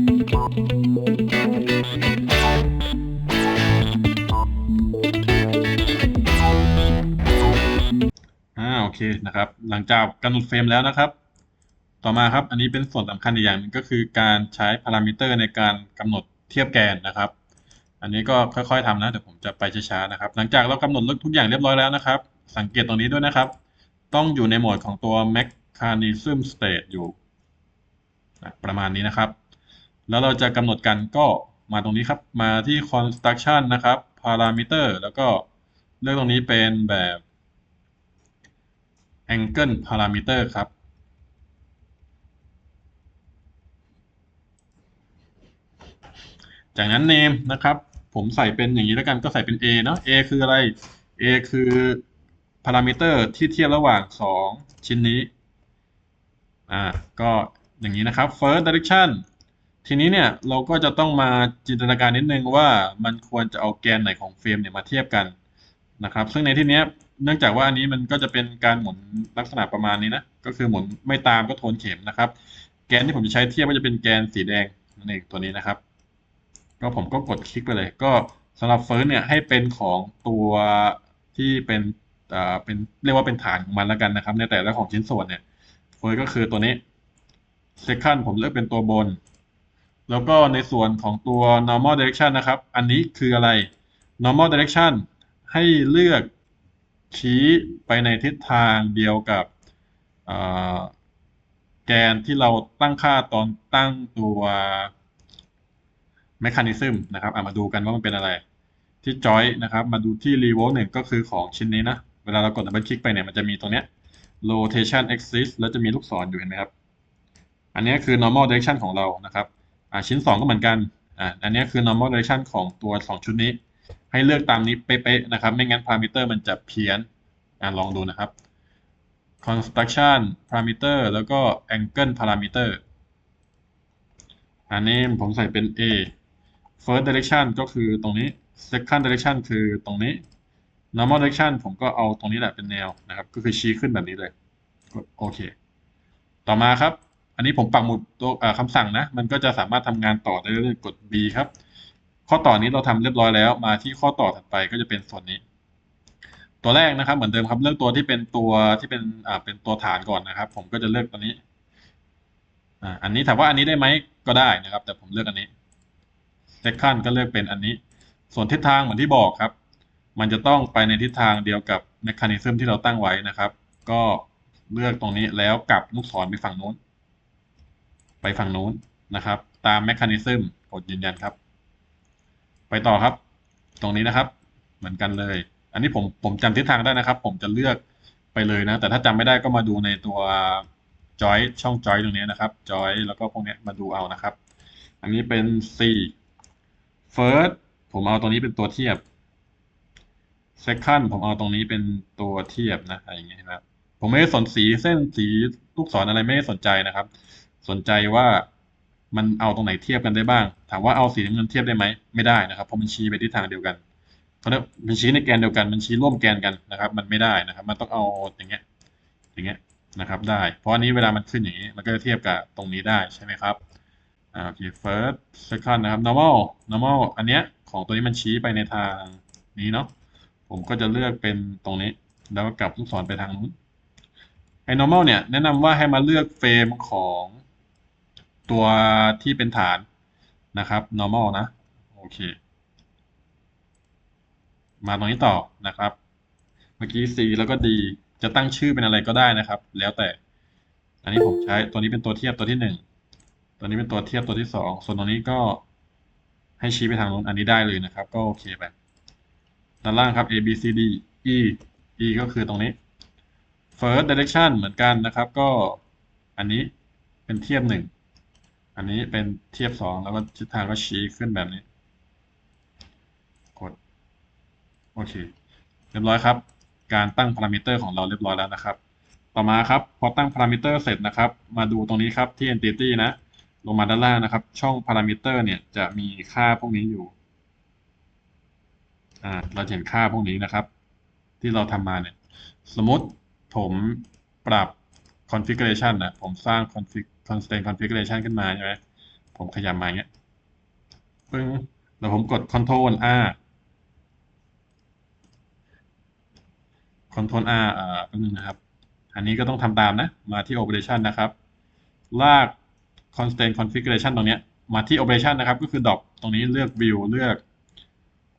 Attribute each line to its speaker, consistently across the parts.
Speaker 1: อ่าโอเคนะครับ หลังจากกำหนดเฟรมแล้วนะครับ ต่อมาครับอันนี้เป็นส่วนสำคัญอีกอย่างหนึงก็คือการใช้พารามิเตอร์ในการกำหนดเทียบแกนนะครับ อันนี้ก็ค่อยๆทำนะเดี๋ยวผมจะไปช้าๆนะครับ หลังจากเรากำหนดทุกอย่างเรียบร้อยแล้วนะครับ สังเกตตรงนี้ด้วยนะครับ ต้องอยู่ในโหมดของตัว mechanism state อยู่ประมาณนี้นะครับ แล้วเราจะกำหนดกันก็มาตรงนี้ครับ มาที่ construction นะครับ parameter แล้วก็เลือกตรงนี้เป็นแบบ angle parameter ครับ จากนั้น name นะครับ ผมใส่เป็นอย่างนี้แล้วกันก็ใส่เป็น a เนาะ a คืออะไร a คือพารามิเตอร์ที่เทียบระหว่าง 2 ชิ้นนี้ อ่า ก็อย่างนี้นะครับ first direction ทีนี้เนี่ยเราก็จะต้องมาจินตนาการนิดนึงว่ามันควรจะเอาแกนไหนของเฟรมเนี่ยมาเทียบกันนะครับ ซึ่งในที่นี้เนื่องจากว่าอันนี้มันก็จะเป็นการหมุนลักษณะประมาณนี้นะ ก็คือหมุนไม่ตามก็โทนเข็มนะครับ แกนที่ผมจะใช้เทียบก็จะเป็นแกนสีแดงนั่นเองตัวนี้นะครับ ก็ผมก็กดคลิกไปเลย ก็สำหรับเฟิร์สเนี่ยให้เป็นของตัวที่เป็นอ่าเป็นเรียกว่าเป็นฐานของมันแล้วกันนะครับ ในแต่ละของชิ้นส่วนเนี่ยเฟิร์สก็คือตัวนี้ second ผมเลือกเป็นตัวบน แล้วก็ในส่วนของตัว normal direction นะครับ อันนี้คืออะไร normal direction ให้เลือกชี้ไปในทิศทางเดียวกับแกนที่เราตั้งค่าตอนตั้งตัว mechanism นะครับอะมาดูกันว่ามันเป็นอะไร ที่ joint นะครับ มาดูที่ revolve เนี่ยก็คือของชิ้นนี้นะ เวลาเรากด double click ไปเนี่ย มันจะมีตรงเนี้ย rotation axis แล้วจะมีลูกศรอยู่เห็นไหมครับ อันนี้คือ normal direction ของเรานะครับ อ่าชิ้น 2 ก็เหมือนกันอ่าอันนี้คือ normal direction ของตัว 2 ชุดนี้ ให้เลือกตามนี้เป๊ะๆนะครับ ไม่งั้น parameter มันจะเพี้ยนอ่าลองดูนะครับ construction parameter แล้วก็ angle parameter อันนี้ผมใส่เป็น a first direction ก็คือตรงนี้ second direction คือตรงนี้ normal direction ผมก็เอาตรงนี้แหละเป็นแนวนะครับ ก็คือชี้ขึ้นแบบนี้เลย กดโอเค ต่อมาครับ อันนี้ผมปักหมุดตัวคำสั่งนะ มันก็จะสามารถทำงานต่อได้เรื่อยๆกด B ครับ ข้อต่อนี้เราทำเรียบร้อยแล้ว มาที่ข้อต่อถัดไปก็จะเป็นส่วนนี้ ตัวแรกนะครับ เหมือนเดิมครับ เลือกตัวที่เป็นตัวที่เป็นอ่าเป็นตัวฐานก่อนนะครับ ผมก็จะเลือกตัวนี้อ่าอันนี้ถามว่าอันนี้ได้ไหมก็ได้นะครับ แต่ผมเลือกอันนี้ second ก็เลือกเป็นอันนี้ ส่วนทิศทางเหมือนที่บอกครับ มันจะต้องไปในทิศทางเดียวกับ mechanism ที่เราตั้งไว้นะครับ ก็เลือกตรงนี้แล้วกลับลูกศรไปฝั่งนู้น ไปฝั่งนู้นนะครับ ตาม mechanism กดยืนยันครับ ไปต่อครับ ตรงนี้นะครับ เหมือนกันเลย อันนี้ผมผมจำทิศทางได้นะครับ ผมจะเลือกไปเลยนะ แต่ถ้าจำไม่ได้ก็มาดูในตัว joy ช่อง joy ตรงนี้นะครับ joy แล้วก็พวกนี้มาดูเอานะครับ อันนี้เป็น C first ผมเอาตรงนี้เป็นตัวเทียบ second ผมเอาตรงนี้เป็นตัวเทียบนะอะไรอย่างเงี้ยนะผมไม่ได้สนสีเส้นสีลูกศรอะไรไม่ได้สนใจนะครับ สนใจว่ามันเอาตรงไหนเทียบกันได้บ้าง ถามว่าเอาสีน้ำเงินเทียบได้ไหมไม่ได้นะครับเพราะมันชี้ไปทิศทางเดียวกันเพราะมันชี้ในแกนเดียวกันมันชี้ร่วมแกนกันนะครับ มันไม่ได้นะครับ มันต้องเอาอย่างเงี้ยอย่างเงี้ยนะครับได้ เพราะอันนี้เวลามันขึ้นอย่างนี้มันก็จะเทียบกับตรงนี้ได้ใช่ไหมครับอ่าโอเค first second นะครับ normal normal อันเนี้ยของตัวนี้มันชี้ไปในทางนี้เนาะผมก็จะเลือกเป็นตรงนี้ แล้วก็กลับลูกศรไปทางนู้นไอ้ normal เนี่ยแนะนำว่าให้มาเลือกเฟรมของ ตัวที่เป็นฐานนะครับ normal นะ โอเค มาตรงนี้ต่อนะครับ เมื่อกี้ C แล้วก็ D จะตั้งชื่อเป็นอะไรก็ได้นะครับ แล้วแต่ อันนี้ผมใช้ตัวนี้เป็นตัวเทียบตัวที่หนึ่งตัวนี้เป็นตัวเทียบตัวที่สองส่วนตรงนี้ก็ให้ชี้ไปทางนู้นอันนี้ได้เลยนะครับ ก็โอเคไปด้านล่างครับ A B C D E E ก็คือตรงนี้ first direction เหมือนกันนะครับ ก็อันนี้เป็นเทียบหนึ่ง อันนี้เป็นเทียบสองแล้วก็ทิศทางก็ชี้ขึ้นแบบนี้ กด โอเค เรียบร้อยครับ การตั้งพารามิเตอร์ของเราเรียบร้อยแล้วนะครับ ต่อมาครับ พอตั้งพารามิเตอร์เสร็จนะครับ มาดูตรงนี้ครับที่ entity นะ ลงมาด้านล่างนะครับ ช่องพารามิเตอร์เนี่ยจะมีค่าพวกนี้อยู่ อ่า เราเห็นค่าพวกนี้นะครับ ที่เราทำมาเนี่ย สมมติผมปรับ configuration นะผมสร้าง config constraint configuration ขึ้นมาใช่ไหมผมขยับมาอย่างเงี้ยปึ้งแล้วผมกด Ctrl R Ctrl R อ่าแป๊บนึงนะครับ อันนี้ก็ต้องทำตามนะ มาที่ Operation นะครับ ลาก constant Configuration ตรงเนี้ย มาที่ Operation นะครับ ก็คือดรอปตรงนี้เลือก View เลือก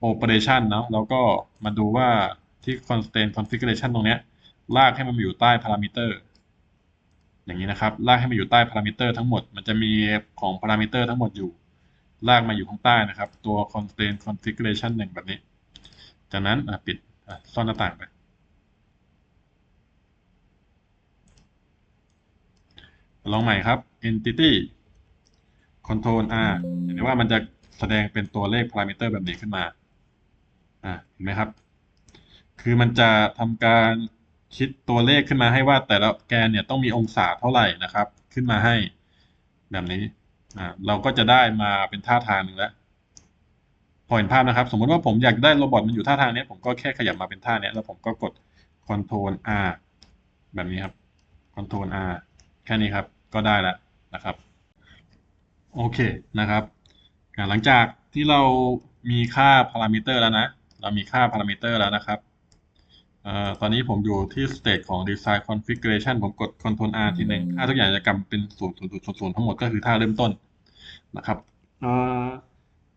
Speaker 1: Operation เนาะแล้วก็มาดูว่าที่ constant Configuration ตรงเนี้ย ลากให้มันอยู่ใต้ Parameter อย่างนี้นะครับ ลากให้มาอยู่ใต้ Parameter ทั้งหมด มันจะมีของ Parameter ทั้งหมดอยู่ ลากมาอยู่ข้างใต้นะครับ ตัว Constraint Configuration หนึ่งแบบนี้ จากนั้นปิดซ่อนหน้าต่างไป ลองใหม่ครับ entity control R เห็นไหมว่ามันจะแสดงเป็นตัวเลข parameter แบบนี้ขึ้นมา อ่า เห็นไหมครับ คือมันจะทำการ คิดตัวเลขขึ้นมาให้ว่าแต่ละแกนเนี่ยต้องมีองศาเท่าไหร่นะครับ ขึ้นมาให้แบบนี้อ่าเราก็จะได้มาเป็นท่าทางหนึ่งแล้วพอเห็นภาพนะครับ สมมติว่าผมอยากได้โรบอทมันอยู่ท่าทางนี้ผมก็แค่ขยับมาเป็นท่าเนี้ยแล้วผมก็กด Ctrl R แบบนี้ครับ Ctrl R แค่นี้ครับก็ได้แล้วนะครับโอเคนะครับอ่าหลังจากที่เรามีค่าพารามิเตอร์แล้วนะ เรามีค่าพารามิเตอร์แล้วนะครับ ตอนนี้ผมอยู่ที่ state ของ design configuration ผมกด Ctrl R ทีหนึ่งค่าทุกอย่างจะกำเป็นศูนย์ศูนย์ศูนย์ศูนย์ทั้งหมดก็คือท่าเริ่มต้นนะครับเอ่อ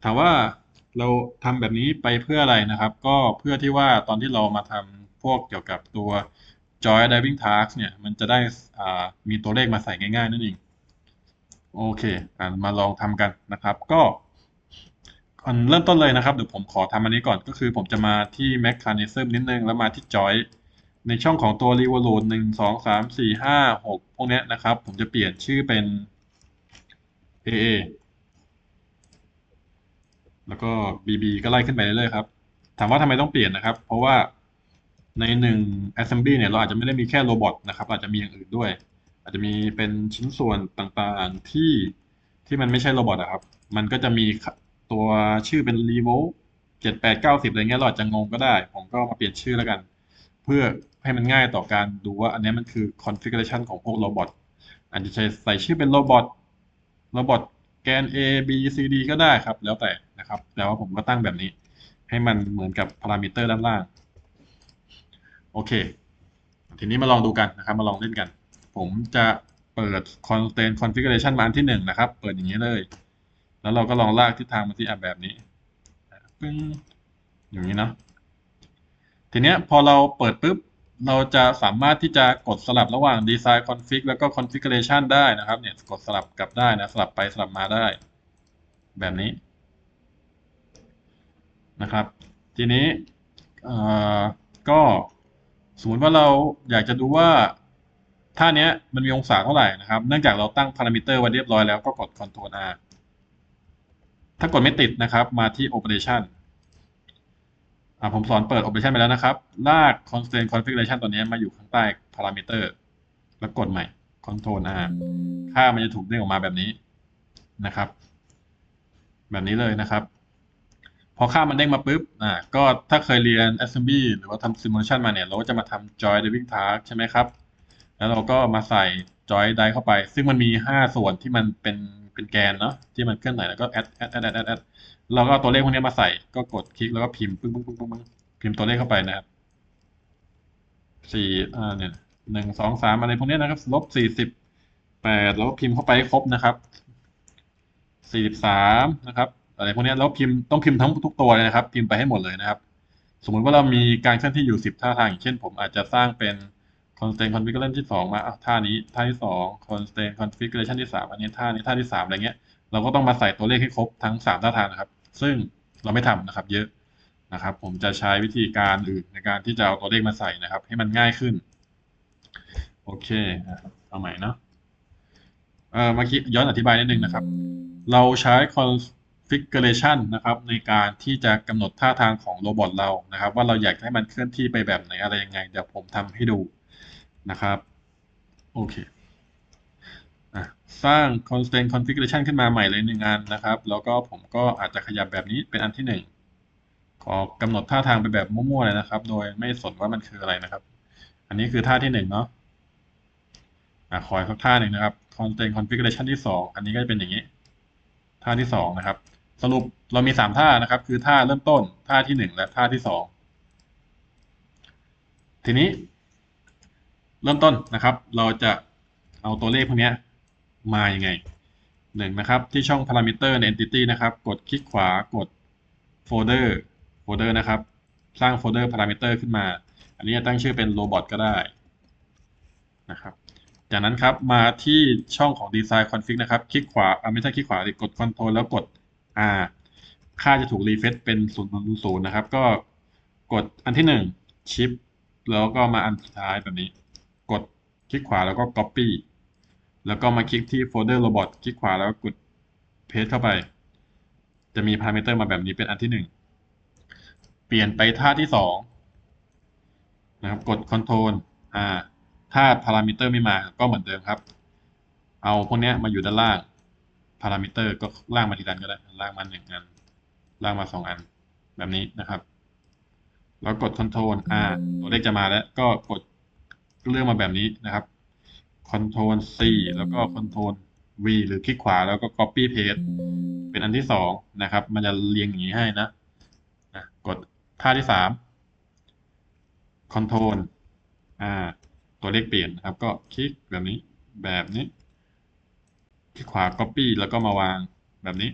Speaker 1: ถามว่าเราทำแบบนี้ไปเพื่ออะไรนะครับ ก็เพื่อที่ว่าตอนที่เรามาทำพวกเกี่ยวกับตัว joy diving task เนี่ย มันจะได้อ่ามีตัวเลขมาใส่ง่ายๆนั่นเอง โอเคอ่ามาลองทำกันนะครับ ก็ก่ อนเริ่มต้นเลยนะครับเดี๋ยวผมขอทำอันนี้ก่อนก็คือผมจะมาที่ mechanism นิดนึง แล้วมาที่ joy ในช่องของตัว revolute หนึ่งสองสามสี่ห้าหกพวกนี้นะครับ ผมจะเปลี่ยนชื่อเป็น AA แล้วก็ BB ก็ไล่ขึ้นไปเรื่อยๆครับ ถามว่าทำไมต้องเปลี่ยนนะครับ เพราะว่าในหนึ่ง assembly เนี่ยเราอาจจะไม่ได้มีแค่โรบอทนะครับ อาจจะมีอย่างอื่นด้วย อาจจะมีเป็นชิ้นส่วนต่างๆที่ที่มันไม่ใช่โรบอทอะครับ มันก็จะมี ตัวชื่อเป็น revo เจ็ดแปดเก้าสิบอะไรเงี้ยเราอาจจะงงก็ได้ ผมก็มาเปลี่ยนชื่อแล้วกัน เพื่อให้มันง่ายต่อการดูว่าอันนี้มันคือ configuration ของพวกโรบอทอาจจะใช้ใส่ชื่อเป็นโรบอทโรบอทแกน A B C D ก็ได้ครับ แล้วแต่นะครับแต่ว่าผมก็ตั้งแบบนี้ ให้มันเหมือนกับพารามิเตอร์ด้านล่าง โอเค ทีนี้มาลองดูกันนะครับ มาลองเล่นกัน ผมจะเปิด constraint configuration มาอันที่หนึ่งนะครับ เปิดอย่างนี้เลย แล้วเราก็ลองลากทิศทางมาที่อะแบบนี้ปึ้งอย่างนี้เนาะทีเนี้ยพอเราเปิดปุ๊บเราจะสามารถที่จะกดสลับระหว่าง design config แล้วก็ configuration ได้นะครับเนี่ยกดสลับกลับได้นะสลับไปสลับมาได้ แบบนี้นะครับ ทีนี้ก็สมมติว่าเราอยากจะดูว่าท่าเนี้ยมันมีองศาเท่าไหร่นะครับ เนื่องจากเราตั้งพารามิเตอร์ไว้เรียบร้อยแล้วก็กด Ctrl R ถ้ากดไม่ติดนะครับ มาที่ Operation อ่าผมสอนเปิด Operation ไปแล้วนะครับ ลาก Constraint Configuration ตัวนี้มาอยู่ข้างใต้ Parameter แล้วกดใหม่ control R ค่ามันจะถูกเด้งออกมาแบบนี้นะครับ แบบนี้เลยนะครับ พอค่ามันเด้งมาปุ๊บอ่าก็ถ้าเคยเรียน assembly หรือว่าทำ simulation มาเนี่ยเราก็จะมาทำ joy diving task ใช่ไหมครับ แล้วเราก็มาใส่ joy die เข้าไป ซึ่งมันมี 5 ส่วนที่มันเป็น เป็นแกนเนาะที่มันเคลื่อนไหวแล้วก็ add add add add add add เราก็ตัวเลขพวกนี้มาใส่ก็กดคลิกแล้วก็พิมพ์ปึ้งปึ้งปึ้งปึ้งปึ้งพิมพ์ตัวเลขเข้าไปนะครับสี่อ่าเนี่ยหนึ่งสองสามอะไรพวกนี้นะครับลบสี่สิบแปดแล้วก็พิมพ์เข้าไปให้ครบนะครับสี่สิบสามนะครับอะไรพวกนี้แล้วพิมพ์ต้องพิมพ์ทั้งทุกตัวเลยนะครับ พิมพ์ไปให้หมดเลยนะครับ สมมุติว่าเรามีการเคลื่อนที่อยู่สิบท่าทางอย่างเช่น ผมอาจจะสร้างเป็น constraint configuration ที่สองมาอะท่านี้ท่าที่สอง constraint configuration ที่สามอันนี้ท่านี้ท่าที่สามอะไรเงี้ย เราก็ต้องมาใส่ตัวเลขให้ครบทั้งสามท่าทางนะครับ ซึ่งเราไม่ทำนะครับ เยอะนะครับ ผมจะใช้วิธีการอื่นในการที่จะเอาตัวเลขมาใส่นะครับ ให้มันง่ายขึ้น โอเคเอาใหม่เนาะเอ่อเมื่อกี้ย้อนอธิบายนิดนึงนะครับ เราใช้ configuration นะครับ ในการที่จะกำหนดท่าทางของโรบอทเรานะครับ ว่าเราอยากให้มันเคลื่อนที่ไปแบบไหนอะไรยังไงเดี๋ยวผมทำให้ดู นะครับ โอเคอสร้าง constant configuration ขึ้นมาใหม่เลยหนึ่งอันนะครับ แล้วก็ผมก็อาจจะขยับแบบนี้เป็นอันที่หนึ่งขอกำหนดท่าทางไปแบบมั่วๆเลยนะครับ โดยไม่สนว่ามันคืออะไรนะครับ อันนี้คือท่าที่หนึ่งเนาะอขออีกสักท่าหนึ่งนะครับ constant configuration ที่สองอันนี้ก็จะเป็นอย่างนี้ ท่าที่สองนะครับ สรุปเรามีสามท่านะครับ คือท่าเริ่มต้น ท่าที่หนึ่งและท่าที่สองทีนี้ เริ่มต้นนะครับ เราจะเอาตัวเลขพวกนี้มาอยังไงหนึ่งนะครับ ที่ช่อง parameter ใน entity นะครับ กดคลิกขวากด folder folder นะครับ สร้างโฟลเดอร์ parameter ขึ้นมา อันนี้จะตั้งชื่อเป็น robot ก็ได้นะครับ จากนั้นครับมาที่ช่องของ design config นะครับ คลิกขวาไม่ใช่คลิกขวากด control แล้วกด r ค่าจะถูก refresh เป็น000นะครับ ก็กดอันที่1 shift แล้วก็มาอันสุดท้ายแบบนี้ ลิกขวาแล้วก็ copy แล้วก็มาคลิกที่โฟลเดอร์ robot คลิกขวาแล้วก,กด paste เข้าไป จะมี parameter มาแบบนี้เป็นอันที่ 1 เปลี่ยนไปท่าที่ 2 นะครับ กด control r ถ้า parameter ไม่มาก็เหมือนเดิมครับ เอาพวกนี้มาอยู่ด้านล่าง parameter ก็ล่างมาทีละอันก็ได้ล่างมาหนึ่งอันล่างมาสองอัน แบบนี้นะครับ แล้วกด control r ตัวเลขจะมาแล้วก็กด เลือกมาแบบนี้นะครับ control c แล้วก็ control v หรือคลิกขวาแล้วก็ copy paste เป็นอันที่สองนะครับ มันจะเรียงอย่างนี้ให้นะนะกดท่าที่สาม control r ตัวเลขเปลี่ยนนะครับ ก็คลิกแบบนี้ แบบนี้ คลิกขวา copy แล้วก็มาวางแบบนี้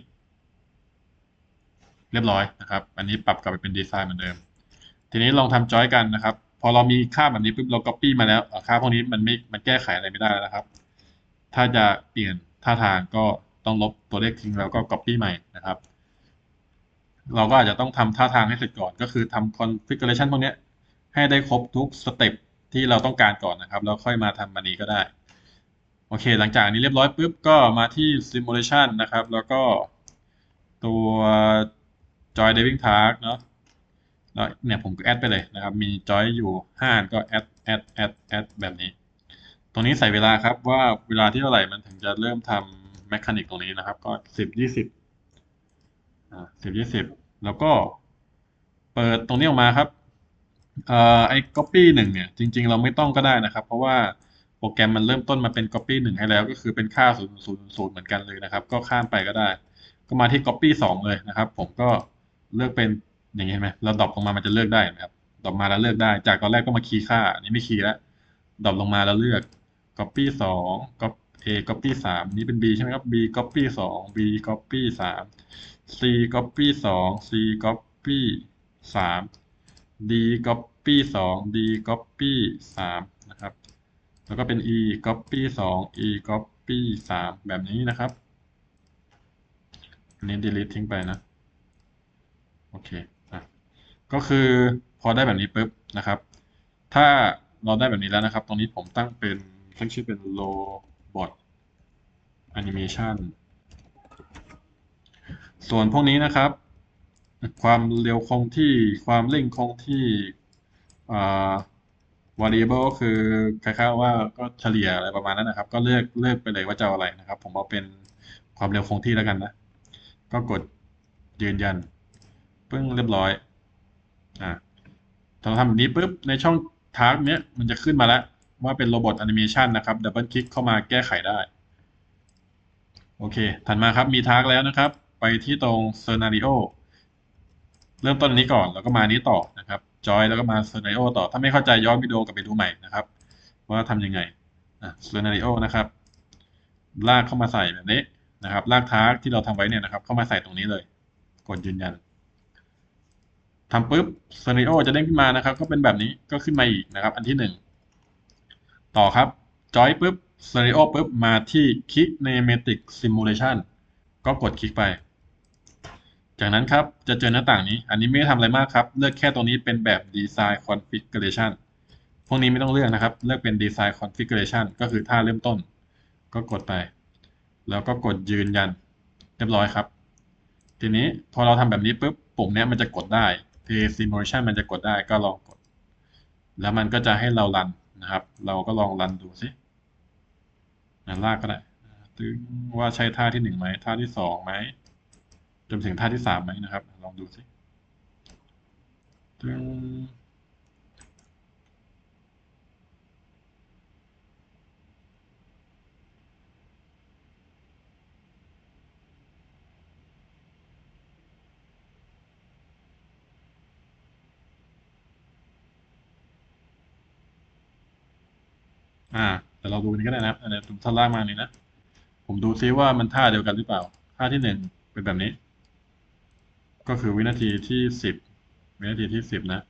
Speaker 1: เรียบร้อยนะครับ อันนี้ปรับกลับไปเป็นดีไซน์เหมือนเดิม ทีนี้ลองทำจอยกันนะครับ พอเรามีค่าแบบนี้ปุ๊บเรา copy มาแล้วค่าพวกนี้มันไม่มันแก้ไขอะไรไม่ได้แล้วนะครับ ถ้าจะเปลี่ยนท่าทางก็ต้องลบตัวเลขทิ้งแล้วก็ copy ใหม่นะครับ เราก็อาจจะต้องทำท่าทางให้เสร็จก่อนก็คือทำ configuration พวกนี้ให้ได้ครบทุกสเต็ปที่เราต้องการก่อนนะครับแล้วค่อยมาทำอันนี้ก็ได้ โอเค หลังจากนี้เรียบร้อยปุ๊บก็มาที่ simulation นะครับ แล้วก็ตัว joy diving task เนาะ แล้วเนี่ยผมก็แอดไปเลยนะครับ มี joy อยู่5อันก็แอดแอดแอดแอดแบบนี้ ตรงนี้ใส่เวลาครับว่าเวลาที่เท่าไหร่มันถึงจะเริ่มทำแมคานิกตรงนี้นะครับ ก็สิบยี่สิบอ่าสิบยี่สิบแล้วก็เปิดตรงนี้ออกมาครับเอ่อไอ้ copy หนึ่งเนี่ยจริง ๆ เราไม่ต้องก็ได้นะครับ เพราะว่าโปรแกรมมันเริ่มต้นมาเป็น copy หนึ่งให้แล้ว ก็คือเป็นค่าศูนย์ศูนย์ศูนย์เหมือนกันเลยนะครับ ก็ข้ามไปก็ได้ ก็มาที่ copy สองเลยนะครับ ผมก็เลือกเป็น อย่างนี้เห็นไหมเราดรอปลงมามันจะเลือกได้นะครับดรอปมาแล้วเลือกได้ จากตอนแรกก็มาคีย์ค่านนี้ไม่คีย์แล้วดรอปลงมาแล้วเลือก copy สอง copy A copy สามนี่เป็น B ใช่ไหมครับ B copy สอง B copy สาม C copy สอง C copy สาม D copy สอง D copy สามนะครับ แล้วก็เป็น E copy สอง E copy สามแบบนี้นะครับอันนี้ delete ทิ้งไปนะ โอเค ก็คือพอได้แบบนี้ปุ๊บนะครับ ถ้าเราได้แบบนี้แล้วนะครับ ตรงนี้ผมตั้งเป็นตั้งชื่อเป็น robot animation ส่วนพวกนี้นะครับ ความเร็วคงที่ความเร่งคงที่อ่า variable ก็คือคล้ายๆว่าก็เฉลี่ยอะไรประมาณนั้นนะครับ ก็เลือกเลือกไปเลยว่าจะเอาอะไรนะครับ ผมเอาเป็นความเร็วคงที่แล้วกันนะ ก็กดยืนยันปึ้งเรียบร้อย อ่าถ้าเราทำแบบนี้ปุ๊บในช่องทาร์กเนี้ยมันจะขึ้นมาแล้ว ว่าเป็นโรบอทแอนิเมชันนะครับดับเบิลคลิกเข้ามาแก้ไขได้ โอเค ถัดมาครับมีทาร์กแล้วนะครับ ไปที่ตรง Scenario เริ่มต้นอันนี้ก่อนแล้วก็มานี้ต่อนะครับจอยแล้วก็มา Scenario ต่อ ถ้าไม่เข้าใจย้อนวิดีโอกลับไปดูใหม่นะครับ ว่าทำยังไงอะ Scenario นะครับ ลากเข้ามาใส่แบบนี้นะครับ ลากทาร์กที่เราทำไว้เนี่ยนะครับ เข้ามาใส่ตรงนี้เลย กดยืนยัน ทำปุ๊บ Scenario จะเด้งขึ้นมานะครับ ก็เป็นแบบนี้ก็ขึ้นมาอีกนะครับ อันที่หนึ่งต่อครับจอยปุ๊บ Scenario ปุ๊บมาที่ Kinematic Simulation ก็กดคลิกไป จากนั้นครับจะเจอหน้าต่างนี้ อันนี้ไม่ได้ทำอะไรมากครับ เลือกแค่ตรงนี้เป็นแบบ Design Configuration พวกนี้ไม่ต้องเลือกนะครับ เลือกเป็น Design Configuration ก็คือท่าเริ่มต้น ก็กดไป แล้วก็กดยืนยัน เรียบร้อยครับ ทีนี้พอเราทำแบบนี้ปุ๊บปุ่มเนี้ยมันจะกดได้ Play Simulation มันจะกดได้ก็ลองกด แล้วมันก็จะให้เรารันนะครับ เราก็ลองรันดูสินะลากก็ได้ถึงว่าใช้ท่าที่หนึ่งไหมท่าที่สองไหมจนถึงท่าที่สามไหมนะครับ ลองดูสิตึง อ่าแต่เราดูนี้ก็ได้นะครับอันนี้ผมท่านล่างมานี้นะ ผมดูซิว่ามันท่าเดียวกันหรือเปล่า ท่าที่หนึ่งเป็นแบบนี้ ก็คือวินาทีที่สิบวินาทีที่สิบนะ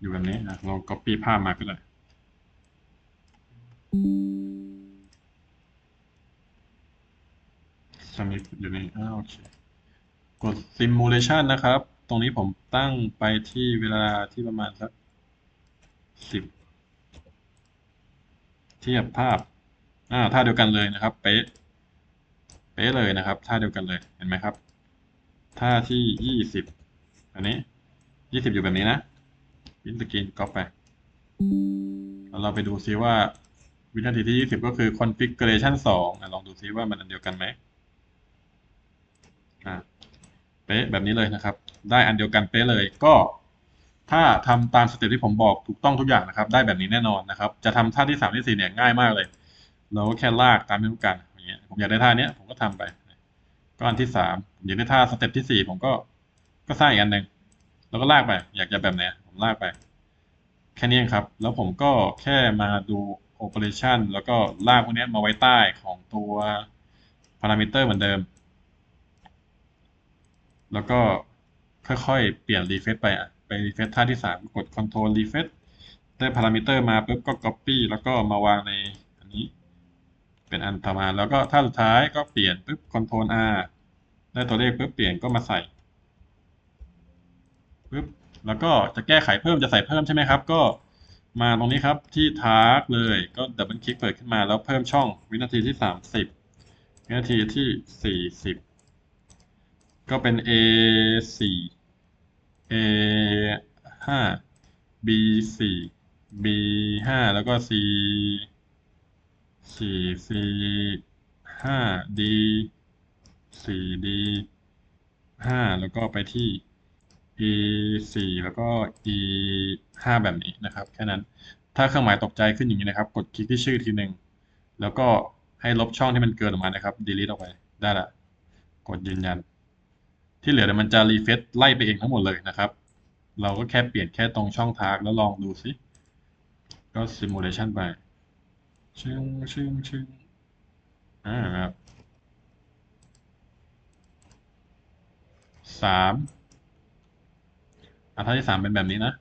Speaker 1: อยู่แบบนี้นะเรา copy ภาพมาก็ได้สมิธอยู่นี่อ่าโอเค กด simulation นะครับ ตรงนี้ผมตั้งไปที่เวลาที่ประมาณสักสิบ เทียบภาพอ่าท่าเดียวกันเลยนะครับ เป๊ะ เป๊ะเลยนะครับ ท่าเดียวกันเลย เห็นไหมครับ ท่าที่ยี่สิบอันนี้ยี่สิบอยู่แบบนี้นะพิมพ์สกรีนก๊อปไปแล้วเราไปดูซิว่าวินาทีที่ยี่สิบก็คือ configuration สองลองดูซิว่ามันอันเดียวกันไหมอ่าเป๊ะแบบนี้เลยนะครับ ได้อันเดียวกันเป๊ะเลยก็ ถ้าทำตามสเต็ปที่ผมบอกถูกต้องทุกอย่างนะครับ ได้แบบนี้แน่นอนนะครับ จะทำท่าที่สามที่สี่เนี่ยง่ายมากเลย เราก็แค่ลากตามที่ต้องการอย่างเงี้ยผมอยากได้ท่าเนี้ยผมก็ทำไปก็อันที่สามผมอยากได้ท่าสเต็ปที่สี่ผมก็ก็สร้างอีกอันหนึ่งแล้วก็ลากไป อยากจะแบบไหนผมลากไป แค่นี้ครับ แล้วผมก็แค่มาดู operation แล้วก็ลากพวกนี้มาไว้ใต้ของตัว parameter เหมือนเดิม แล้วก็ค่อยๆ เปลี่ยน refresh ไปอะ ไปแคท่าที่สามกด control refresh ได้ parameter มาปุ๊บก็ copy แล้วก็มาวางในอันนี้ เป็นอันต่อมาแล้วก็ท่าสุดท้ายก็เปลี่ยนปุ๊บ control R ได้ตัวเลขปุ๊บเปลี่ยนก็มาใส่ปุ๊บแล้วก็จะแก้ไขเพิ่มจะใส่เพิ่มใช่ไหมครับ ก็มาตรงนี้ครับที่ task เลยก็ดับเบิลคลิกเปิดขึ้นมาแล้วเพิ่มช่องวินาทีที่สามสิบวินาทีที่สี่สิบก็เป็น A สี่ A ห้า B สี่ B ห้าแล้วก็ C สี่ C ห้า D สี่ D ห้าแล้วก็ไปที่ E สี่แล้วก็ E ห้าแบบนี้นะครับ แค่นั้น ถ้าเครื่องหมายตกใจขึ้นอย่างนี้นะครับ กดคลิกที่ชื่อทีหนึ่งแล้วก็ให้ลบช่องที่มันเกินออกมานะครับ delete ออกไปได้ละ กดยืนยัน ที่เหลือเดี๋ยวมันจะรีเฟซไล่ไปเองทั้งหมดเลยนะครับ เราก็แค่เปลี่ยนแค่ตรงช่องทากแล้วลองดูซิก็ simulation ไป ชึ่งชึ่งชึ่งอ่าครับสามอะท่าที่สามเป็นแบบนี้นะ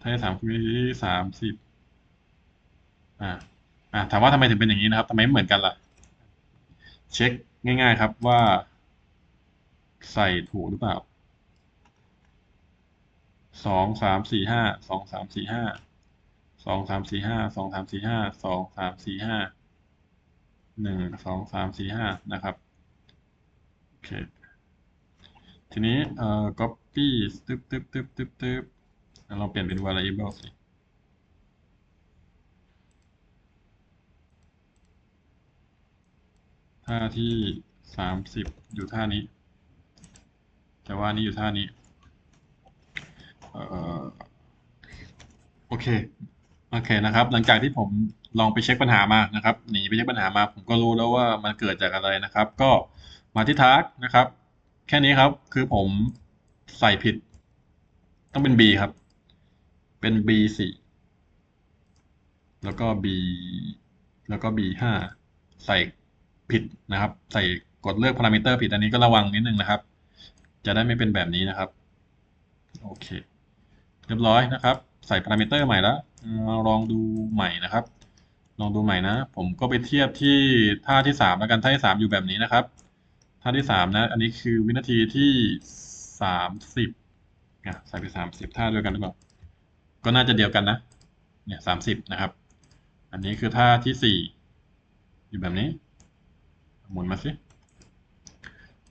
Speaker 1: ท่าที่สามคือที่สามสิบอ่าอ่าถามว่าทำไมถึงเป็นอย่างนี้นะครับทำไมไม่เหมือนกันล่ะ เช็ค ง่าย ๆ ครับว่า ใส่ถูกหรือเปล่าสองสามสี่ห้าสองสามสี่ห้าสองสามสี่ห้าสองสามสี่ห้าสองสามสี่ห้าหนึ่งสองสามสี่ห้านะครับโอเคทีนี้เอ่อ copy ตึ๊บตึ๊บตึ๊บตึ๊บตึ๊บเราเปลี่ยนเป็น variable สิ ท่าที่สามสิบอยู่ท่านี้ แต่ว่านี้อยู่ท่านี้เออโอเคโอเคนะครับ หลังจากที่ผมลองไปเช็คปัญหามานะครับหนีไปเช็คปัญหามา ผมก็รู้แล้วว่ามันเกิดจากอะไรนะครับ ก็มาที่ทาร์กนะครับ แค่นี้ครับคือผมใส่ผิด ต้องเป็น B ครับ เป็น B สี่แล้วก็ B แล้วก็ B ห้าใส่ ผิดนะครับ ใส่กดเลือกพารามิเตอร์ผิดอันนี้ก็ระวังนิดนึงนะครับ จะได้ไม่เป็นแบบนี้นะครับ โอเค เรียบร้อยนะครับ ใส่พารามิเตอร์ใหม่แล้วลองดูใหม่นะครับ ลองดูใหม่นะ ผมก็ไปเทียบที่ท่าที่สามแล้วกันท่าที่สามอยู่แบบนี้นะครับ ท่าที่สามนะ อันนี้คือวินาทีที่สามสิบเนี่ยใส่ไปสามสิบท่าเดียกันหรือเปล่าก็น่าจะเดียวกันนะ เนี่ยสามสิบนะครับ อันนี้คือท่าที่สี่อยู่แบบนี้ หมุนมาสิ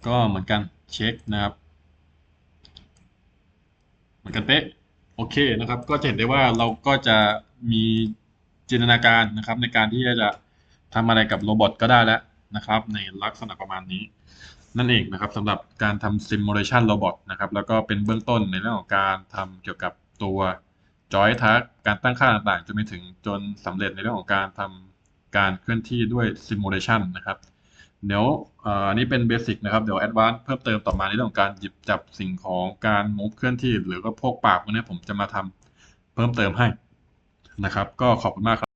Speaker 1: ก็เหมือนกันเช็คนะครับ เหมือนกันเป๊ะโอเคนะครับ ก็จะเห็นได้ว่าเราก็จะมีจินตนาการนะครับ ในการที่จะทำอะไรกับโรบอทก็ได้แล้วนะครับ ในลักษณะประมาณนี้ นั่นเองนะครับสำหรับการทำ simulation robot นะครับ แล้วก็เป็นเบื้องต้นในเรื่องของการทำเกี่ยวกับตัว joy task การตั้งค่าต่างๆจนไปถึงจนสำเร็จในเรื่องของการทำการเคลื่อนที่ด้วย simulation นะครับ เดี๋ยวอันนี้เป็นเบสิกนะครับ เดี๋ยวแอดวานซ์เพิ่มเติมต่อมาในเรื่องของการหยิบจับสิ่งของการมุฟเคลื่อนที่ หรือก็พวกปากพวกนี้ผมจะมาทำเพิ่มเติมให้นะครับ ก็ขอบคุณมากครับ